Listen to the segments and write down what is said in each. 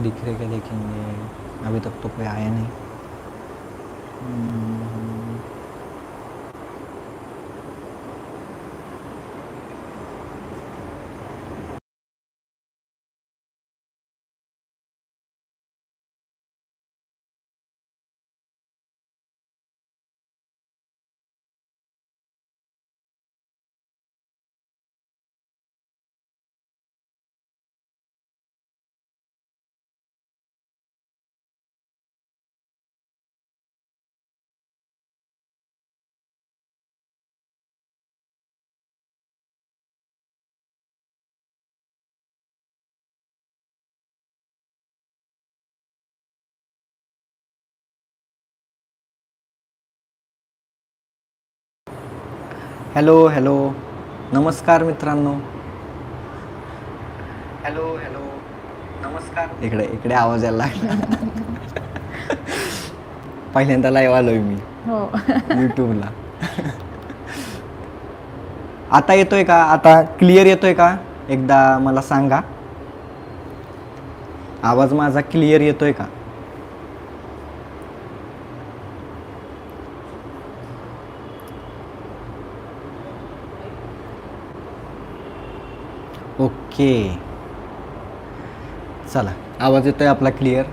दिख रहे क्या देखेंगे? अभी तक तो कोई आया नहीं। Hello hello. नमस्कार मित्रांनो. Hello hello. नमस्कार. इकडे इकडे आवाज यायला लागला. पहिल्यांदा लाईव्ह आलोय मी. हो. यूट्यूबला आता येतोय का? आता क्लिअर येतोय का? एकदा मला सांगा. आवाज माझा क्लिअर येतोय का? ओके. चला आवाज येतोय आपला क्लिअर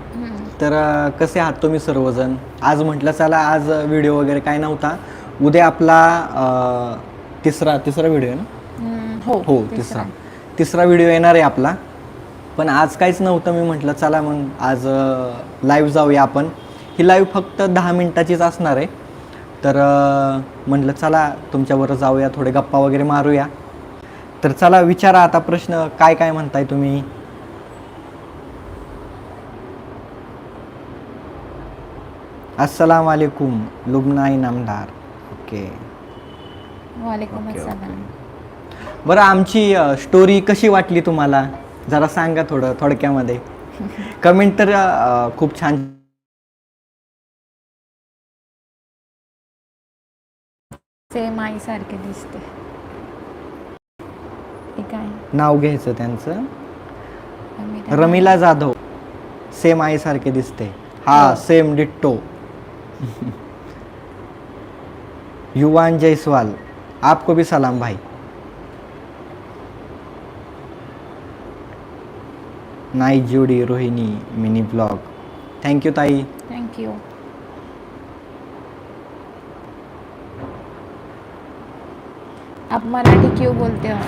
तर अ, कसे आहात तुम्ही सर्वजण? आज म्हटलं चला आज व्हिडिओ वगैरे काय नव्हता. उद्या आपला अ, तिसरा तिसरा व्हिडिओ आहे ना? हम्म, हो हो तिसरा. तिसरा. व्हिडिओ येणार आहे आपला. पण आज काहीच नव्हतं मी म्हटलं चला मग आज लाईव्ह जाऊया आपण. ही लाईव्ह फक्त दहा मिनिटाचीच असणार आहे. तर अ, म्हटलं चला तुमच्याबरोबर जाऊया थोडे गप्पा वगैरे मारूया. तर चला विचारा आता प्रश्न काय काय म्हणताय तुम्ही? अस्सलाम वालेकुम लुबना इनामदार ओके. वालेकुम बरं आमची स्टोरी कशी वाटली तुम्हाला? जरा सांगा थोडं थोडक्यामध्ये. कमेंट तर अ, खूप छान. सेम आई सारखे दिसते. नाव घ्यायचं त्यांचं? रमिला जाधव. सेम आईसारखे दिसते. हा हो. Same ditto. युवान जयसवाल आपको भी सलाम भाई. नाईट जोडी Rohini mini blog. Thank you ताई. थँक्यू आप मराठी क्यों बोलते हो?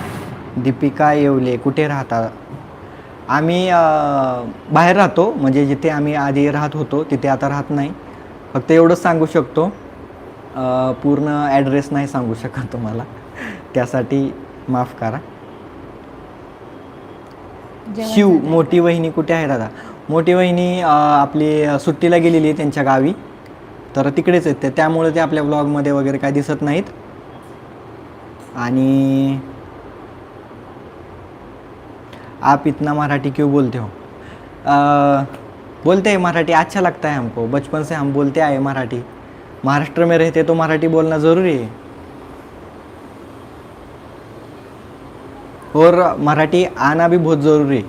दीपिका येवले कुठे राहता? आम्ही बाहेर राहतो म्हणजे जिथे आम्ही आधी राहत होतो तिथे आता राहत नाही. फक्त एवढंच सांगू शकतो. पूर्ण ॲड्रेस नाही सांगू शकत तुम्हाला. त्यासाठी माफ करा. शिव? मोठी वहिनी कुठे आहे दादा? मोठी वहिनी आपली सुट्टीला गेलेली आहे त्यांच्या गावी. तर तिकडेच आहेत. ते त्यामुळे ते आपल्या ब्लॉगमध्ये वगैरे काय दिसत नाहीत. आणि आप इतना मराठी क्यों बोलते हो? अ, बोलते हैं मराठी अच्छा लगता है हमको। बचपन से हम बोलते आए मराठी। महाराष्ट्र में रहते तो मराठी बोलना ज़रूरी है। और मराठी आना भी बहुत ज़रूरी है।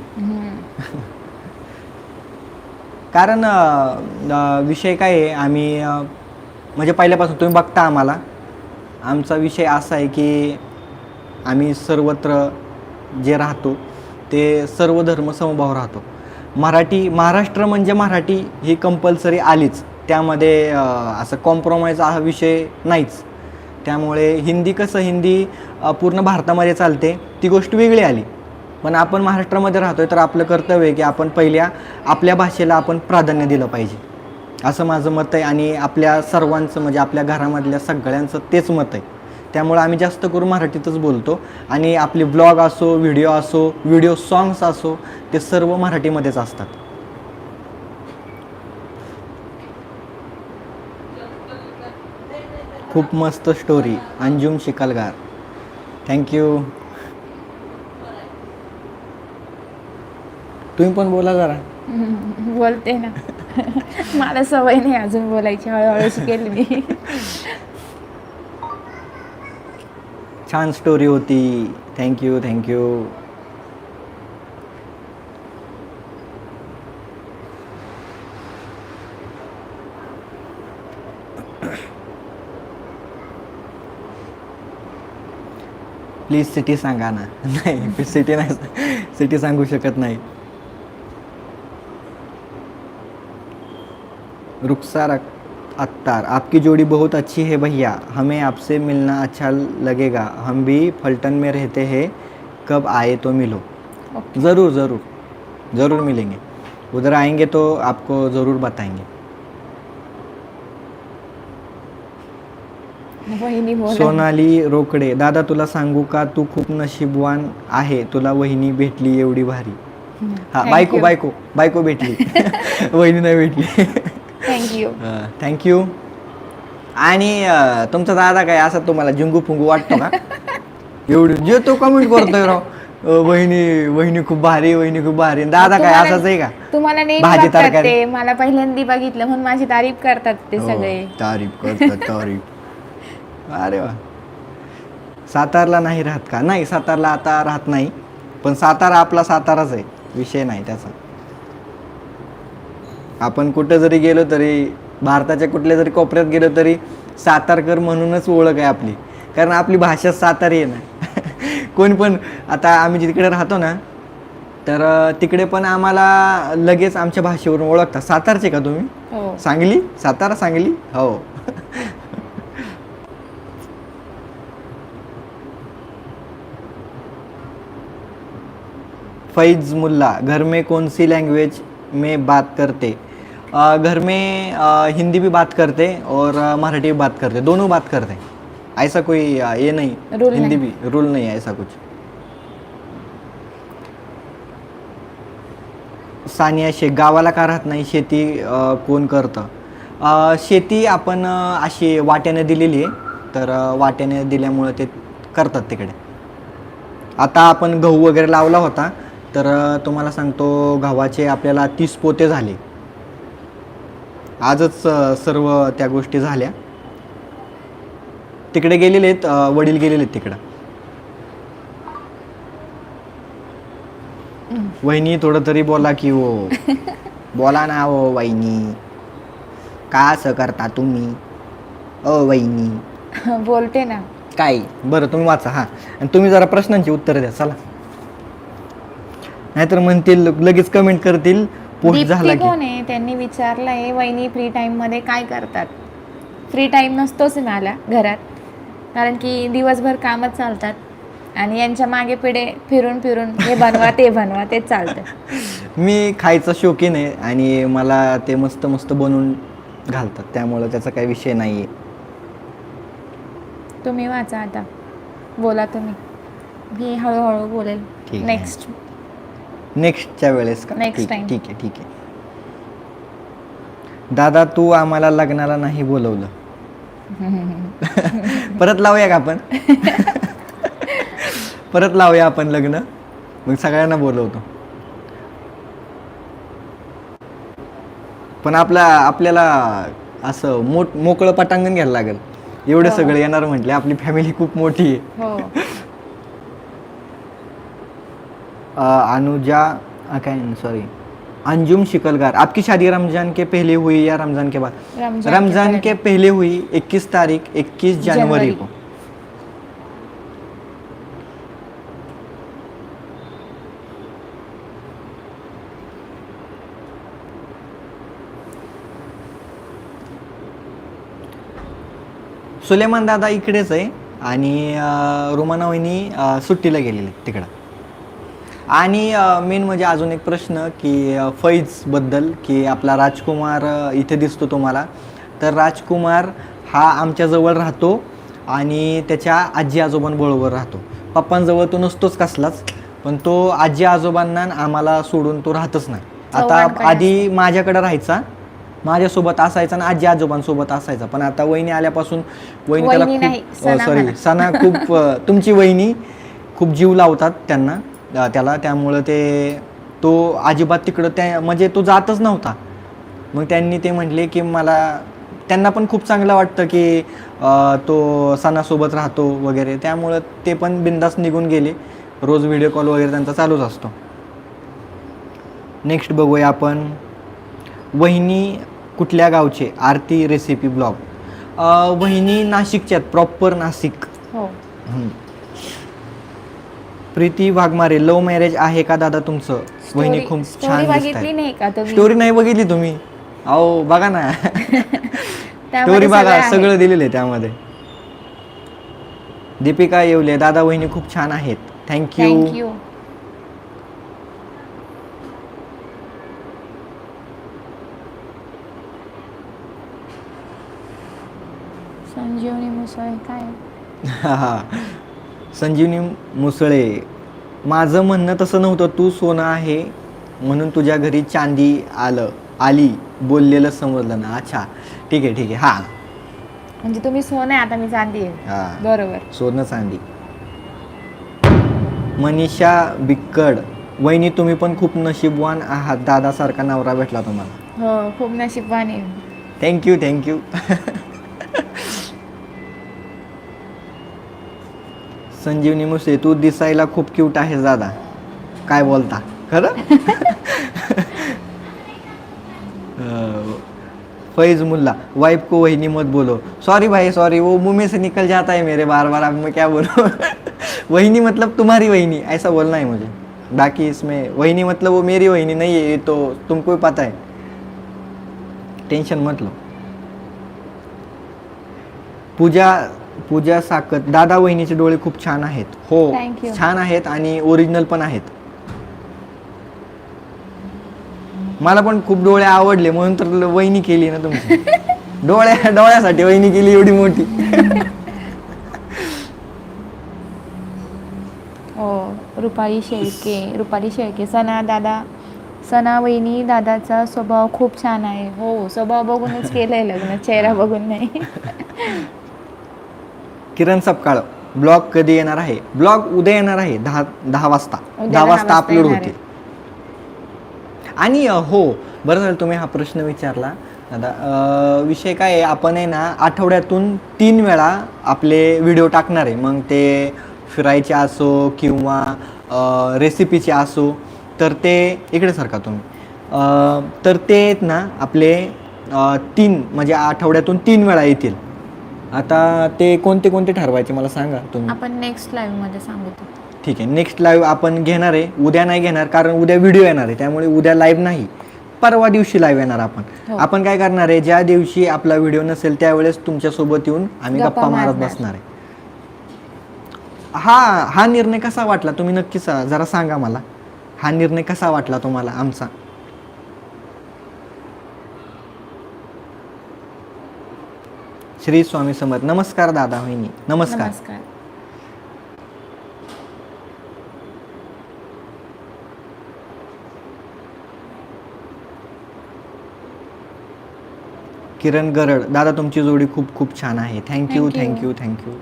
कारण विषय काय आहे? आम्ही म्हणजे पहिल्यापासून तुम्ही बघता आम्हाला। आमचा विषय असा आहे की आम्ही सर्वत्र जे राहतो ते सर्व धर्म समभाव राहतो. मराठी महाराष्ट्र म्हणजे मराठी ही कंपल्सरी आलीच. त्यामध्ये असं कॉम्प्रोमाइज हा विषय नाहीच. त्यामुळे हिंदी कसं हिंदी पूर्ण भारतामध्ये चालते ती गोष्ट वेगळी आली. पण आपण महाराष्ट्रामध्ये राहतो आहे तर आपलं कर्तव्य आहे की आपण पहिल्या आपल्या भाषेला आपण प्राधान्य दिलं पाहिजे. असं माझं मत आहे आणि आपल्या सर्वांचं म्हणजे आपल्या घरामधल्या सगळ्यांचं तेच मत आहे. त्यामुळे आम्ही जास्त करून मराठीतच बोलतो. आणि आपले ब्लॉग असो व्हिडिओ असो व्हिडिओ सॉंग्स असो ते सर्व मराठीमध्येच असतात. खूप मस्त स्टोरी अंजुम शिकलगार. थँक्यू तुम्ही पण बोला जरा. बोलते ना. मला सवय नाही अजून बोलायची हळूहळू शिकेल मी. छान स्टोरी होती. थँक्यू थँक्यू प्लीज सिटी सांगा ना. नाही सिटी नाही सिटी सांगू शकत नाही. रुक्सार अख्तार आपकी जोड़ी बहुत अच्छी है भैया। हमें आपसे मिलना अच्छा लगेगा। हम भी फलटन में रहते हैं। कब आए तो मिलो। ज़रूर ज़रूर। ज़रूर मिलेंगे। उधर आएंगे तो आपको ज़रूर बताएंगे। सोनाली रोकडे दादा तुला सांगू का तू खूप नशीबवान आहे. तुला वहिनी भेटली एवढी भारी. हा बायको. बायको बायको भेटली. वहिनी नाही भेटली. थँक्यू थँक्यू आणि अं, तुमचा दादा काय असा तुम्हाला जिंगू पुंगू वाटतो का? एवढी जे तो कमेंट करतोय राव. अं, वहिनी वहिनी खूप भारी वहिनी खूप भारी. दादा काय तुम्हाला- असाच आहे का? तुम्हाला नेहमी भाजी बघतात तरकारी. ते. मला पहिल्यांदा बघितलं म्हणून माझी तारीफ करतात ते हो, सगळे. तारीफ करतात तारीफ. अरे वा. सातारला नाही राहत का? नाही सातारला आता राहत नाही. पण सातारा आपला साताराच आहे. विषय नाही त्याचा. आपण कुठं जरी गेलो तरी भारताच्या कुठल्या जरी कोपऱ्यात गेलो तरी सातारकर म्हणूनच ओळख आहे आपली. कारण आपली भाषा सातारी आहे ना. कोण पण आता आम्ही जिकडे राहतो ना तर तिकडे पण आम्हाला लगेच आमच्या भाषेवरून ओळखतात. सातारचे का तुम्ही? हो. सांगली? सातारा सांगली? हो. फैज मुल्ला घर में कौन सी लैंग्वेज में बात करते। घर में हिंदी भी बात करते और मराठी भी बात करते। दोनों बात करते। ऐसा कोई ये नहीं। Rule हिंदी नहीं। भी रूल नहीं है ऐसा कुछ। सानिया शेख गावाला का राहत नाही शेती कोण करतं? शेती आपण अशी वाट्याने दिलेली आहे. तर वाट्याने दिल्यामुळे ते करतात तिकडे. आता आपण गहू वगैरे लावला होता. तर अ, तुम्हाला सांगतो गव्हाचे आपल्याला तीस पोते झाले. आजच अ, सर्व त्या गोष्टी झाल्या. तिकडे गेलेले आहेत अ, वडील गेलेले आहेत तिकडं. वहिनी थोडं तरी बोला की हो. बोला ना ओ वहिनी. का असं करता तुम्ही? ओ वहिनी. बोलते ना. काय? बरं तुम्ही वाचा हां. आणि तुम्ही जरा प्रश्नांची उत्तरं द्या चला. नाहीतर म्हणतील लगेच कमेंट करतील पोस्ट झाला दीप्ती की. कोण आहे? त्यांनी विचारलंय वहिनी फ्री टाइममध्ये काय करतात? फ्री टाइम नसतोच मला घरात. कारण की दिवसभर कामच चालतात. आणि यांच्या मागे पिढे फिरून फिरून हे बनवा ते बनवा तेच चालतं. मी खायचा शौकीन आहे आणि मला ते मस्त मस्त बनवून घालतात. त्यामुळं त्याचा काही विषय नाही आहे तुम्ही वाचा आता. बोला तुम्ही. मी हळूहळू बोलेल. आहे. नेक्स्ट नेक्स्टच्या वेळेस का? Next ठीक time. ठीक आहे ठीक आहे. दादा तू आम्हाला लग्नाला नाही बोलवलं. परत लावूया का आपण? परत लावूया आपण लग्न? मग सगळ्यांना बोलवतो. पण आपला आपल्याला असं मोठ मोकळं पटांगण घ्यायला लागेल. एवढे हो. सगळे येणार म्हटले आपली फॅमिली खूप मोठी आहे. हो अ, अनुजा काय सॉरी अंजुम शिकलगार. आपकी शादी रमजान के पहले हुई या रमजान के बाद? रमजान के पहले। हुई 21 तारीख 21 जनवरी। को. सुलेमान दादा इकडेच आहे आणि रुमाना वहिनी सुट्टीला गेलेले तिकडं. आणि मेन म्हणजे अजून एक प्रश्न की फैजबद्दल की आपला राजकुमार इथे दिसतो तुम्हाला. तर राजकुमार हा आमच्याजवळ राहतो आणि त्याच्या आजी आजोबांबरोबर राहतो. पप्पांजवळ तो नसतोच कसलाच पण तो आजी आजोबांना आम्हाला सोडून तो राहतच नाही. आता आधी माझ्याकडे राहायचा माझ्यासोबत असायचा आणि आजी आजोबांसोबत असायचा. पण आता वहिनी आल्यापासून वहिनी त्याला खूप सॉरी. सना खूप तुमची वहिनी खूप जीव लावतात त्यांना. त्याला त्यामुळं ते तो अजिबात तिकडं त्या म्हणजे तो जातच नव्हता. मग त्यांनी ते म्हटले की मला त्यांना पण खूप चांगलं वाटतं की तो सणासोबत राहतो वगैरे. त्यामुळं ते पण बिंदास निघून गेले. रोज व्हिडिओ कॉल वगैरे त्यांचा चालूच असतो. नेक्स्ट बघूया आपण. वहिनी कुठल्या गावचे? आरती रेसिपी ब्लॉग वहिनी नाशिकच्या प्रॉपर नाशिक. हो. प्रीती वाघमारे लव्ह मॅरेज आहे का दादा तुमचं? वहिनी खूप स्टोरी छान बघितली दिसत नाही का तुम्ही? स्टोरी नाही बघितली तुम्ही? अहो बघा ना. त्यामध्ये स्टोरी बघा आहे. सगळं दिलेलं आहे त्यामध्ये. दीपिका येवले दादा वहिनी खूप छान आहेत. थँक्यू थँक्यू संजीवनी मुसळे काय? संजीवनी मुसळे माझं म्हणणं तसं नव्हतं. तू सोनं आहे. म्हणून तुझ्या घरी चांदी आलं आली बोललेलं समजलं ना. अच्छा. ठीक आहे ठीक आहे. हा. म्हणजे तुम्ही सोनं आहे आता मी चांदी आहे. हा. बरोबर. सोनं चांदी. मनीषा बिक्कड वहिनी तुम्ही पण खूप नशीबवान आहात. दादासारखा नवरा भेटला तुम्हाला. हो खूप नशीबवान आहे. थँक्यू थँक्यू संजीवनी मुसे तू दिसायला खूप क्यूट आहेस दादा. काय बोलता? खरं? फैज मुल्ला वाइफ को वहिनी मत बोलो. सॉरी भाई सॉरी वो मुंह में से निकल जाता है मेरे बार बार अब मैं क्या बोलूं? वहिनी मतलब तुम्हारी वहिनी. ऐसा बोलना है मुझे। बाकी इसमें वहिनी मतलब वो मेरी वहिनी नहीं है ये तो तुमको भी पता है. टेंशन मत लो। पूजा पूजा साकत दादा वहिनीचे डोळे खूप छान आहेत. हो Thank you. छान आहेत आणि ओरिजिनल पण आहेत. मला पण खूप डोळे आवडले म्हणून तर वहिनी केली ना तुमची. डोळ्या डोळ्यासाठी वहिनी केली एवढी मोठी. हो रुपाली शेळके रुपाली शेळके सना दादा सना वहिनी दादाचा स्वभाव खूप छान आहे. हो स्वभाव बघूनच केलंय लग्न चेहरा बघून नाही. किरण सपकाळ. ब्लॉग कधी येणार आहे? ब्लॉग उद्या येणार आहे दहा दहा वाजता. दहा वाजता अपलोड होतील. आणि हो बरं झालं तुम्ही हा प्रश्न विचारला. दादा विषय काय आहे? आपण आहे ना आठवड्यातून तीन वेळा आपले व्हिडिओ टाकणार आहे. मग ते फिरायचे असो किंवा रेसिपीचे असो तर ते इकडे सारखा तुम्ही? तर ते आहेत ना आपले तीन म्हणजे आठवड्यातून तीन वेळा येतील. आता ते कोणते कोणते ठरवायचे मला सांगा तुम्ही. आपण नेक्स्ट लाईव्हमध्ये सांगू ते. ठीक आहे नेक्स्ट लाईव्ह आपण घेणार आहे. उद्या नाही घेणार कारण उद्या व्हिडिओ येणार आहे. त्यामुळे उद्या लाईव्ह नाही. परवा दिवशी लाईव्ह येणार आपण. हो. आपण काय करणार आहे ज्या दिवशी आपला व्हिडिओ नसेल त्यावेळेस तुमच्यासोबत येऊन आम्ही गप्पा गप्पा मारत मारणार. बसणार आहे. हा हा निर्णय कसा वाटला? तुम्ही नक्की सा- जरा सांगा मला. हा निर्णय कसा वाटला तुम्हाला आमचा? श्री स्वामी समर्थ. नमस्कार दादा वहिनी. नमस्कार. नमस्कार. किरण गरड. दादा तुमची जोडी खूप खूप छान आहे. Thank you Thank you. Thank you thank you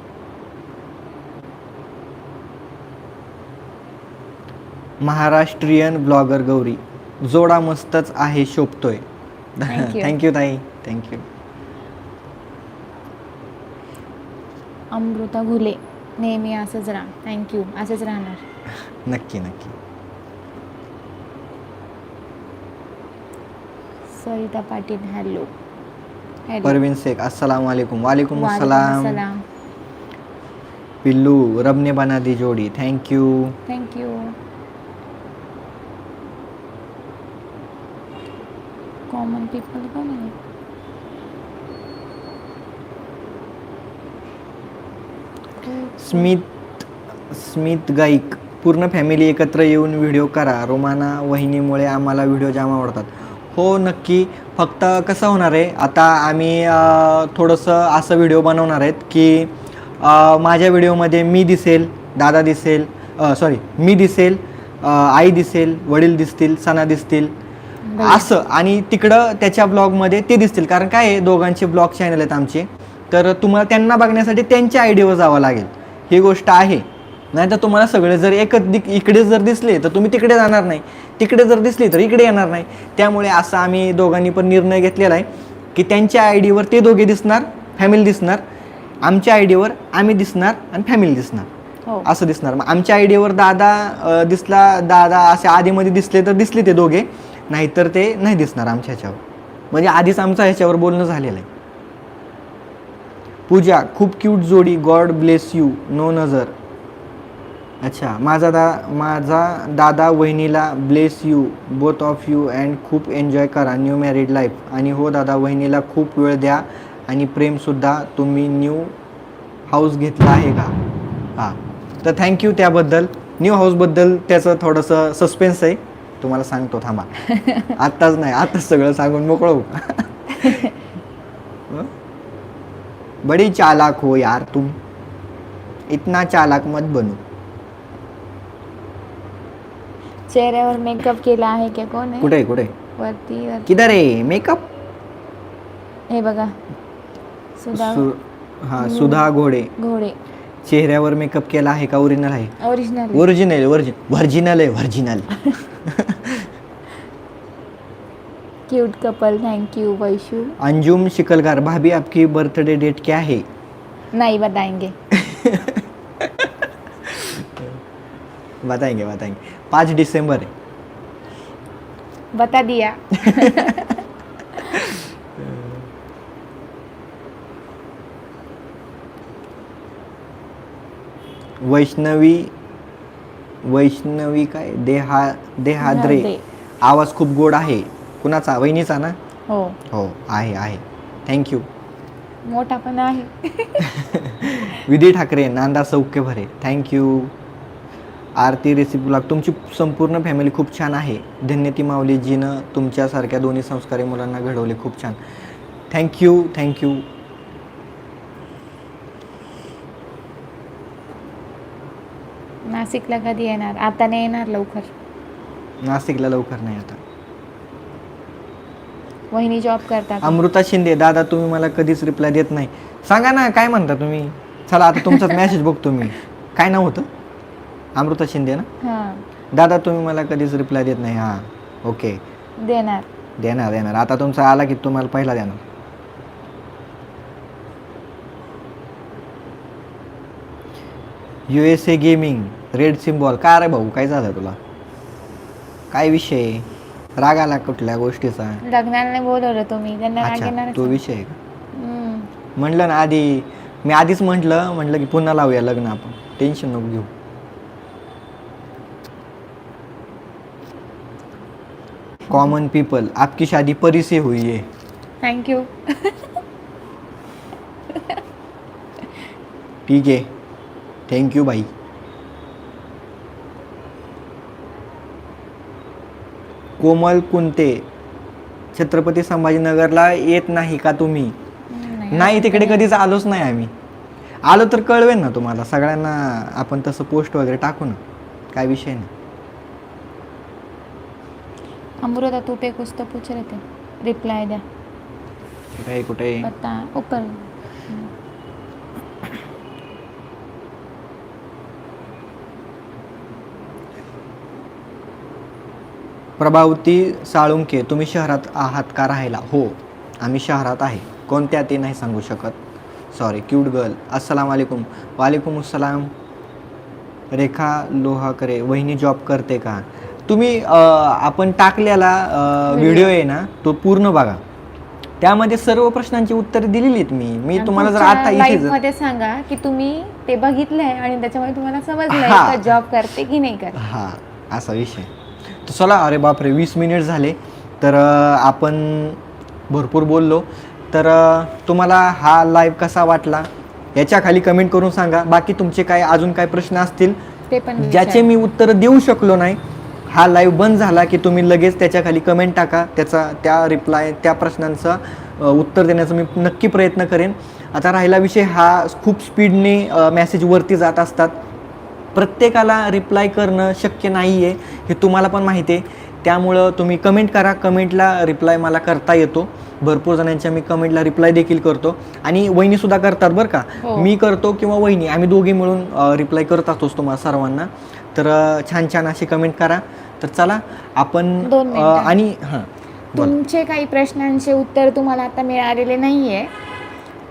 Maharashtrian blogger Gauri. Joda मस्तच आहे शोभतोय. Thank you. थँक्यू ताई. थँक्यू अमृता घुले. नेहमी असंच राहा. थँक्यू असंच राहणार. नक्की नक्की. सरिता पाटील हॅलो हॅलो परवीन शेख अस्सलाम वालेकुम वालेकुम अस्सलाम. पिल्लू रबने बना दी जोडी. थँक्यू थँक्यू कॉमन पीपल कोण आहे स्मित स्मित गाईक. पूर्ण फॅमिली एकत्र येऊन व्हिडिओ करा. रोमाना वहिनीमुळे आम्हाला व्हिडिओ जाम आवडतात. हो नक्की. फक्त कसं होणार आहे आता आम्ही थोडंसं असं व्हिडिओ बनवणार आहेत की माझ्या व्हिडिओमध्ये मी दिसेल दादा दिसेल सॉरी मी दिसेल आई दिसेल वडील दिसतील सणा दिसतील. असं. आणि तिकडं त्याच्या ब्लॉगमध्ये ते दिसतील. कारण काय आहे दोघांचे ब्लॉग चॅनल आहेत आमचे. तर तुम्हाला त्यांना बघण्यासाठी त्यांच्या आयडीवर जावं लागेल. ही गोष्ट आहे. नाही तर तुम्हाला सगळे जर एकच दिक इकडे जर दिसले तर तुम्ही तिकडे जाणार नाही. तिकडे जर दिसली तर इकडे येणार नाही. त्यामुळे असं आम्ही दोघांनी पण निर्णय घेतलेला आहे की त्यांच्या आयडीवर ते दोघे दिसणार फॅमिली दिसणार. आमच्या आयडीवर आम्ही दिसणार आणि फॅमिली दिसणार. हो. असं दिसणार. मग आमच्या आयडीवर दादा अ, दिसला दादा असे आधीमध्ये दिसले तर दिसले ते दोघे. नाहीतर ते नाही दिसणार आमच्या ह्याच्यावर. म्हणजे आधीच आमचं ह्याच्यावर बोलणं झालेलं आहे. पूजा खूप क्यूट जोडी गॉड ब्लेस यू नो नजर. अच्छा माझा दा माझा दादा वहिनीला bless you both of you and खूप एन्जॉय करा न्यू मॅरिड लाईफ आणि हो दादा वहिनीला खूप वेळ द्या आणि प्रेमसुद्धा तुम्ही न्यू हाऊस घेतला आहे का? हां. तर थँक्यू त्याबद्दल. न्यू हाऊसबद्दल त्याचं थोडंसं सस्पेन्स आहे. तुम्हाला सांगतो थांबा. आत्ताच नाही आत्ताच सगळं सांगून मोकळं? बड़ी चालाक हो यार तुम। इतना चालाक मत बनू। चेहऱ्यावर मेकअप केला आहे की कोण आहे कुठे कुठे? वरती वरती। किधर आहे मेकअप हे बघा। सुधा सु हा सुधा घोडे। घोडे। चेहऱ्यावर मेकअप केला आहे का? ओरिजिनल आहे? ओरिजिनल ओरिजिनल व्हर्जिन व्हर्जिनल आहे virginal cute couple thank you Vaishu Anjum Shikalgar भाभी आपकी बर्थडे डेट क्या है? नहीं बताएँगे। बताएँगे बताएँगे। पाँच दिसंबर है। बता दिया। वैष्णवी वैष्णवी काय? देहा देहाद्रे. आवाज़ खूप गोड आहे. कुणाचा? वहिनीचा ना? हो. हो आहे आहे. थँक्यू मोठा पण आहे. विधी ठाकरे नांदा सौख्य भरे. थँक्यू आरती रेसिपी ब्लॉग तुमची संपूर्ण फॅमिली खूप छान आहे. धन्य ती माऊलीजीनं तुमच्यासारख्या दोन्ही संस्कारी मुलांना घडवले खूप छान. थँक्यू थँक्यू नाशिकला कधी येणार? आता नाही येणार लवकर. नाशिकला लवकर नाही आता. वहिनी जॉब करतात. अमृता शिंदे दादा तुम्ही मला कधीच रिप्लाय देत नाही. सांगा ना काय म्हणता तुम्ही? चला आता तुमचाच मेसेज बघतो मी. काय नाव होतं? अमृता शिंदे ना? हां. दादा तुम्ही मला कधीच रिप्लाय देत नाही. हां ओके देणार. देणार देणार. आता तुमचा आला की तुम्हाला पहिला देणार. U S A gaming red symbol का रे भाऊ? काय झालं तुला? काय विषय? राग आला कुठल्या गोष्टीचा? लग्नाला नाही बोलवलं तुम्ही त्यांना राग अच्छा येणारच तो. विषय आहे का? हम्म. म्हटलं ना आधी मी आधीच म्हटलं म्हटलं की पुन्हा लावूया लग्न आपण. टेन्शन नको घेऊ. कॉमन पीपल आपकी शादी परी से हुई है. थँक यू ठीक आहे. थँक्यू बाई कोमल कुंते छत्रपती संभाजीनगरला येत नाही का तुम्ही? नाही. तिकडे कधीच आलोच नाही आम्ही. आलो तर कळवेन ना तुम्हाला सगळ्यांना आपण तसं पोस्ट वगैरे टाकू ना. काय विषय नाही. अमृता तू पे कुछ तो पूछ रहे थे रिप्लाई द्या. कुठे कुठे ऊपर प्रभावती साळुंके तुम्ही शहरात आहात का राहायला? हो आम्ही शहरात आहे. कोणत्या ते नाही सांगू शकत. सॉरी क्यूट गर्ल अस्सलाम वालेकुम. वालेकुम अस्सलाम. रेखा लोहाकरे वहिनी जॉब करते का? तुम्ही आपण टाकलेला व्हिडिओ आहे ना तो पूर्ण बघा. त्यामध्ये सर्व प्रश्नांची उत्तरे दिलेली आहेत मी मी तुम्हाला जर आता इथे मध्ये सांगा की तुम्ही ते बघितलंय आणि त्याच्यामुळे तुम्हाला समजलंय. का जॉब करते की नाही करत. हा असा विषय. तर चला अरे बापरे वीस मिनिट झाले. तर आपण भरपूर बोललो. तर तुम्हाला हा लाईव्ह कसा वाटला? याच्या खाली कमेंट करून सांगा. बाकी तुमचे काय अजून काय प्रश्न असतील? ते पण ज्याचे मी उत्तर देऊ शकलो नाही हा लाईव्ह बंद झाला की तुम्ही लगेच त्याच्याखाली कमेंट टाका. त्याचा त्या रिप्लाय त्या प्रश्नांचं उत्तर देण्याचा मी नक्की प्रयत्न करेन. आता राहिला विषय हा खूप स्पीडने मेसेज वरती जात असतात. प्रत्येकाला रिप्लाय करणं शक्य नाही आहे हे तुम्हाला पण माहिती आहे. त्यामुळं तुम्ही कमेंट करा. कमेंटला रिप्लाय मला करता येतो. भरपूर जणांच्या मी कमेंटला रिप्लाय देखील करतो. आणि वहिनीसुद्धा करतात बरं का? हो. मी करतो किंवा वहिनी आम्ही दोघे मिळून रिप्लाय करत असतोच तुम्हाला सर्वांना. तर छान छान अशी कमेंट करा. तर चला आपण. आणि हां तुमचे काही प्रश्नांचे उत्तर तुम्हाला आता मिळालेले नाहीये.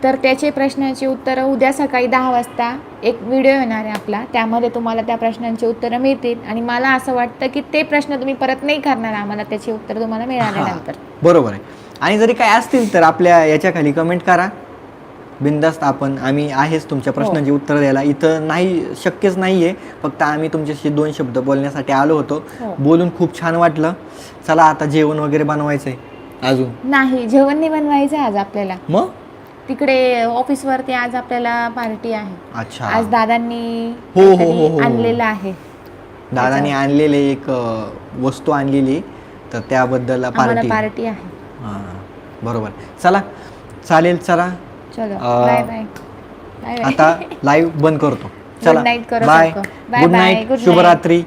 तर त्याचे प्रश्नांची उत्तरं उद्या सकाळी दहा वाजता एक व्हिडिओ येणार आहे आपला. त्यामध्ये तुम्हाला त्या प्रश्नांची उत्तरं मिळतील. आणि मला असं वाटतं की ते प्रश्न तुम्ही परत नाही करणार आम्हाला. त्याची उत्तर तुम्हाला हां, मिळाल्यानंतर बरोबर आहे. आणि जरी काय असतील तर आपल्या याच्या खाली कमेंट करा. बिंदास्त आपण आम्ही आहेच तुमच्या प्रश्नांची उत्तर द्यायला. इथं नाही शक्यच नाही आहे फक्त आम्ही तुमच्याशी दोन शब्द बोलण्यासाठी आलो होतो. हो. बोलून खूप छान वाटलं. चला आता जेवण वगैरे बनवायचं आहे अजून? नाही जेवण नाही बनवायचं आज आपल्याला. मग? तिकडे ऑफिसवरती आज आपल्याला पार्टी आहे. अच्छा. आज दादांनी हो, हो, हो, काहीतरी हो, हो. आणलेलं आहे. दादाने आणलेले एक अ, वस्तू आणलेली तर त्याबद्दल आम्हाला पार्टी. पार्टी आहे. हां बरोबर. चला चालेल चला. चलो अं, बाय बाय बाय आता लाईव्ह बंद करतो. चला. night करो बाय सबको. Bye good bye, night good night. शुभरात्री.